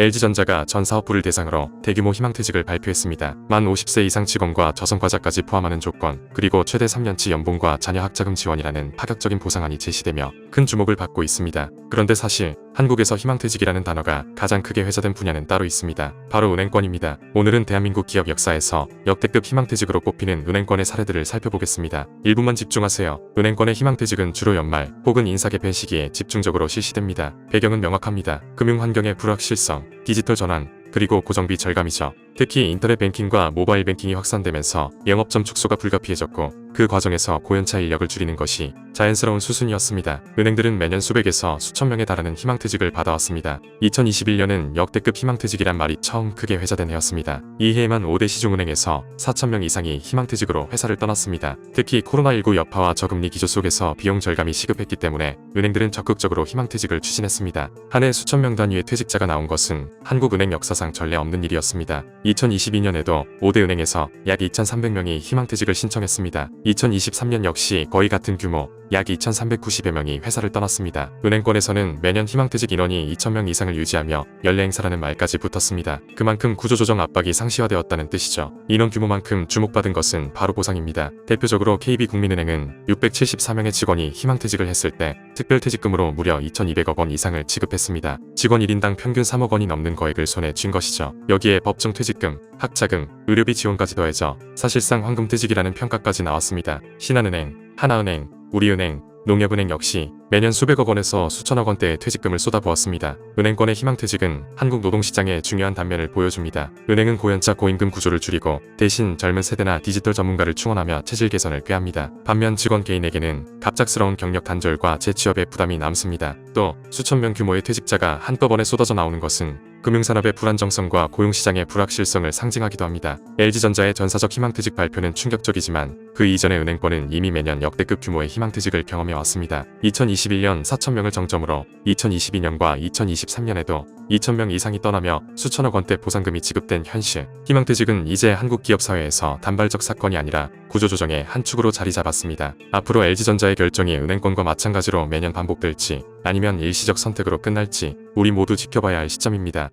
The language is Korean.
LG전자가 전 사업부를 대상으로 대규모 희망퇴직을 발표했습니다. 만 50세 이상 직원과 저성과자까지 포함하는 조건, 그리고 최대 3년치 연봉과 자녀 학자금 지원이라는 파격적인 보상안이 제시되며 큰 주목을 받고 있습니다. 그런데 사실 한국에서 희망퇴직이라는 단어가 가장 크게 회자된 분야는 따로 있습니다. 바로 은행권입니다. 오늘은 대한민국 기업 역사에서 역대급 희망퇴직으로 꼽히는 은행권의 사례들을 살펴보겠습니다. 일부만 집중하세요. 은행권의 희망퇴직은 주로 연말 혹은 인사 개편 시기에 집중적으로 실시됩니다. 배경은 명확합니다. 금융 환경의 불확실성, 디지털 전환, 그리고 고정비 절감이죠. 특히 인터넷 뱅킹과 모바일 뱅킹이 확산되면서 영업점 축소가 불가피해졌고 그 과정에서 고연차 인력을 줄이는 것이 자연스러운 수순이었습니다. 은행들은 매년 수백에서 수천 명에 달하는 희망퇴직을 받아왔습니다. 2021년은 역대급 희망퇴직이란 말이 처음 크게 회자된 해였습니다. 이 해에만 5대 시중은행에서 4천 명 이상이 희망퇴직으로 회사를 떠났습니다. 특히 코로나19 여파와 저금리 기조 속에서 비용 절감이 시급했기 때문에 은행들은 적극적으로 희망퇴직을 추진했습니다. 한 해 수천 명 단위의 퇴직자가 나온 것은 한국은행 역사상 전례 없는 일이었습니다. 2022년에도 5대 은행에서 약 2,300명이 희망퇴직을 신청했습니다. 2023년 역시 거의 같은 규모 약 2,390여 명이 회사를 떠났습니다. 은행권에서는 매년 희망퇴직 인원이 2,000명 이상을 유지하며 연례 행사라는 말까지 붙었습니다. 그만큼 구조조정 압박이 상시화되었다는 뜻이죠. 인원 규모만큼 주목받은 것은 바로 보상입니다. 대표적으로 KB국민은행은 674명의 직원이 희망퇴직을 했을 때 특별퇴직금으로 무려 2,200억 원 이상을 지급했습니다. 직원 1인당 평균 3억 원이 넘는 거액을 손에 쥔 것이죠. 여기에 법정 퇴직금, 학자금, 의료비 지원까지 더해져 사실상 황금퇴직이라는 평가까지 나왔습니다. 신한은행, 하나은행, 우리은행, 농협은행 역시 매년 수백억 원에서 수천억 원대의 퇴직금을 쏟아부었습니다. 은행권의 희망퇴직은 한국 노동시장의 중요한 단면을 보여줍니다. 은행은 고연차 고임금 구조를 줄이고 대신 젊은 세대나 디지털 전문가를 충원하며 체질 개선을 꾀합니다. 반면 직원 개인에게는 갑작스러운 경력 단절과 재취업의 부담이 남습니다. 또 수천 명 규모의 퇴직자가 한꺼번에 쏟아져 나오는 것은 금융산업의 불안정성과 고용시장의 불확실성을 상징하기도 합니다. LG전자의 전사적 희망퇴직 발표는 충격적이지만 그 이전의 은행권은 이미 매년 역대급 규모의 희망퇴직을 경험해 왔습니다. 2021년 4천명을 정점으로 2022년과 2023년에도 2천명 이상이 떠나며 수천억 원대 보상금이 지급된 현실. 희망퇴직은 이제 한국 기업 사회에서 단발적 사건이 아니라 구조조정의 한 축으로 자리 잡았습니다. 앞으로 LG전자의 결정이 은행권과 마찬가지로 매년 반복될지 아니면 일시적 선택으로 끝날지 우리 모두 지켜봐야 할 시점입니다.